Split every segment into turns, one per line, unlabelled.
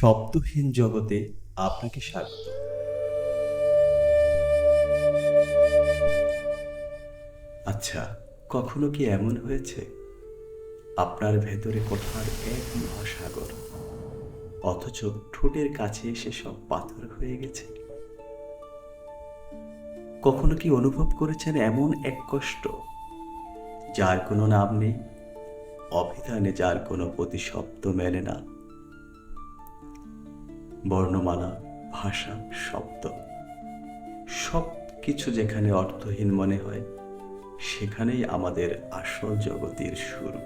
শব্দহীন জগতে আপনাকে স্বাগত। আচ্ছা কখনো কি এমন হয়েছে? আপনার ভেতরে কোথার এক মহাসাগর, অথচ ঠোঁটের কাছে এসে সব পাথর হয়ে গেছে? কখনো কি অনুভব করেছেন এমন এক কষ্ট, যার কোনো নাম নেই? অভিধানে যার কোনো প্রতিশব্দ মেলে না। বর্ণমালা, ভাষা, শব্দ। সব কিছু যেখানে অর্থহীন মনে হয়, সেখানেই আমাদের আসল জগতের শুরু।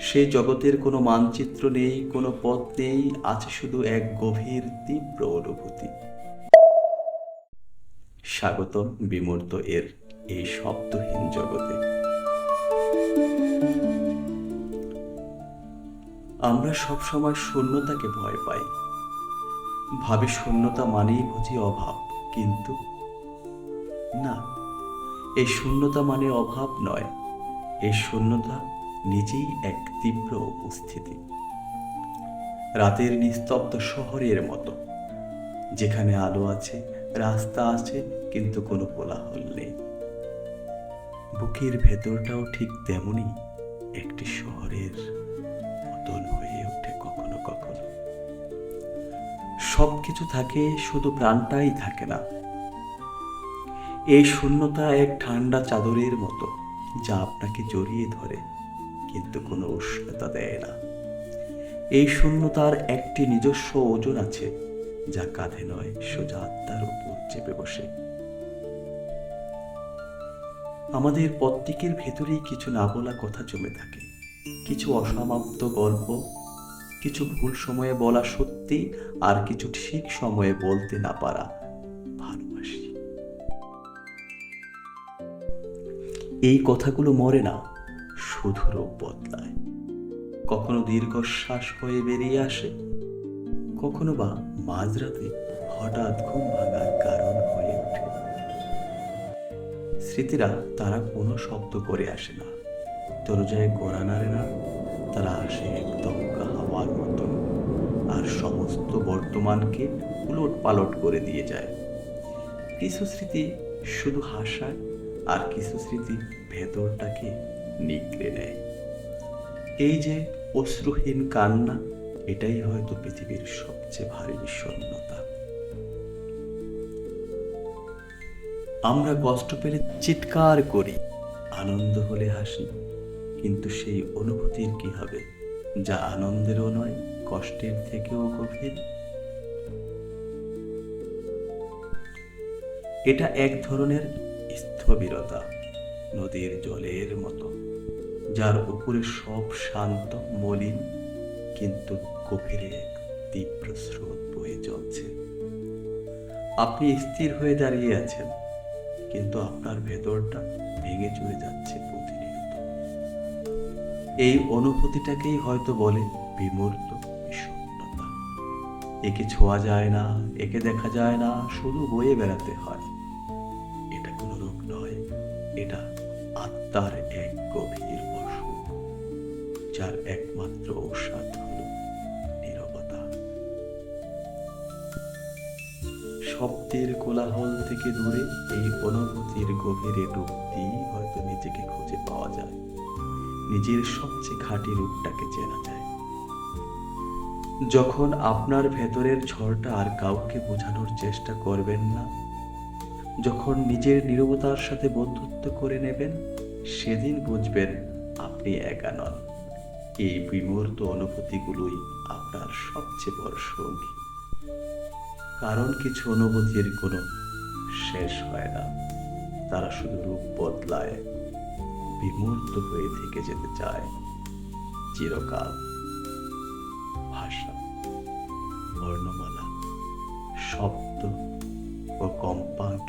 সেই জগতের কোনো মানচিত্র নেই, কোনো পথ নেই, আছে শুধু এক গভীর, তীব্র অনুভূতি। স্বাগত বিমূর্ত এর এই শব্দহীন জগতে। আমরা সব সময় শূন্যতাকে ভয় পাই। ভাবি শূন্যতা মানেই বুঝি অভাব, কিন্তু না, এই শূন্যতা মানে অভাব নয়, এই শূন্যতা নিজেই এক তীব্র উপস্থিতি। রাতের নিস্তব্ধ শহরের মতো, যেখানে আলো আছে, রাস্তা আছে, কিন্তু কোনো কোলাহল নেই। বুকের ভেতরটাও ঠিক তেমনই একটি শহরের মতন হয়ে ওঠে কখনো কখনো। সব কিছু থাকে, শুধু প্রাণটাই থাকে না। এই শূন্যতা এক ঠান্ডা চাদরের মতো, যা আপনাকে জড়িয়ে ধরে, কিন্তু কোনো উষ্ণতা দেয় না। এই শূন্যতার একটি নিজস্ব ওজন আছে, যা কাঁধে নয়, সোজা আত্মার উপর চেপে বসে। আমাদের প্রত্যেকের ভেতরেই কিছু না বলা কথা জমে থাকে, কিছু অসমাপ্ত গল্প কিছু ভুল সময়ে বলা সত্যি আর কিছু ঠিক সময়ে বলতে না পারা ভালোবাসি। এই কথাগুলো মরে না শুধু রূপ বদলায়। কখনো দীর্ঘশ্বাস হয়ে বেরিয়ে আসে, কখনো বা মাঝরাতে হঠাৎ ঘুম ভাঙার কারণ হয়ে ওঠে। স্মৃতিরা তারা কোনো শব্দ করে আসে না, দরজায় গোড়া নাড়ে না তারা আসে একদম হাওয়ার মতো। আর সমস্ত বর্তমানকে উলট পালট করে দিয়ে যায়। কিছু স্মৃতি শুধু হাসায়, আর কিছু স্মৃতি ভেতরটাকে নিগড়ে নেয়। এই যে অশ্রুহীন কান্না, এটাই হয়তো পৃথিবীর সবচেয়ে ভারী বিষণ্ণতা। আমরা কষ্ট পেলে চিৎকার করি, আনন্দ হলে হাসি। কিন্তু সেই অনুভূতির কি হবে? যা আনন্দেরও নয়, কষ্টের থেকেও গভীর। এটা এক ধরনের স্থবিরতা, নদীর জলের মতো, যার উপরে সব শান্ত, মলিন, কিন্তু গভীরে এক তীব্র স্রোত বয়ে চলছে। আপনি স্থির হয়ে দাঁড়িয়ে আছেন, কিন্তু আপনার ভেতরটা ভেঙে চলে যাচ্ছে এই অনুভূতিটাকেই হয়তো বলে বিমূর্ত বিষণ্ণতা একে ছোঁয়া যায় না, একে দেখা যায় না, শুধু বয়ে বেড়াতে হয়। এটা কোনো রোগ নয়, এটা আত্মার এক গভীর অসুখ, যার একমাত্র ঔষধ হল নীরবতা। শব্দের কোলাহল থেকে দূরে এই অনুভূতির গভীরে ডুব দিয়েই হয়তো নিজেকে খুঁজে পাওয়া যায়। নিজের সবচেয়ে খাঁটি রূপটাকে চেনা যায়। যখন আপনার ভেতরের ঝড়টা আর কাউকে বোঝানোর চেষ্টা করবেন না, যখন নিজের নীরবতার সাথে বন্ধুত্ব করে নেবেন, সেদিন বুঝবেন আপনি একা নন। এই বিমূর্ত অনুভূতিগুলোই আপনার সবচেয়ে বড় সঙ্গী। কারণ কিছু অনুভূতির কোনো শেষ হয় না, তারা শুধু রূপ বদলায়। বিমূর্ত হয়ে থেকে যেতে চায়। চিরকাল ভাষা বর্ণমালা শব্দ ও কম্পাঙ্কের